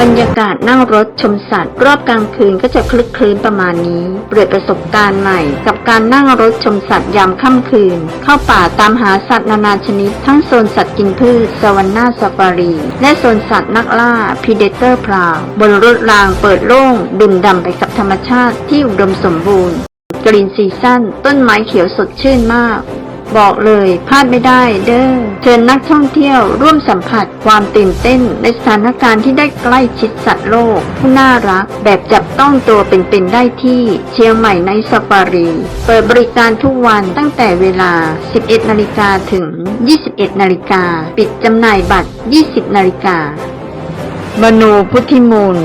บรรยากาศนั่งรถชมสัตว์ รอบกลางคืนก็จะคลึกคลื้นประมาณนี้ เปรียบประสบการณ์ใหม่ กับการนั่งรถชมสัตว์ยามค่ำคืน เข้าป่าตามหาสัตว์นานาชนิด ทั้งโซนสัตว์กินพืชสวรรค์นาซาฟารี และโซนสัตว์นักล่าพีเดเตอร์พราวบนรถรางเปิดโล่งดื่มด่ำไปกับธรรมชาติที่อุดมสมบูรณ์กรีนซีซั่นต้นไม้เขียวสดชื่นมาก บอกเลยพลาดไม่ได้เด้อเชิญนักท่องเที่ยวร่วมสัมผัสความตื่นเต้นในสถานการณ์ที่ได้ใกล้ชิดสัตว์โลก ผู้น่ารักแบบจับต้องตัวเป็นๆได้ที่เชียงใหม่ในสปารี เปิดบริการทุกวันตั้งแต่เวลา 11 นาฬิกาถึง 21 นาฬิกา ปิดจำหน่ายบัตร 20 นาฬิกามนูพุทธิมูล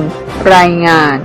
รายงาน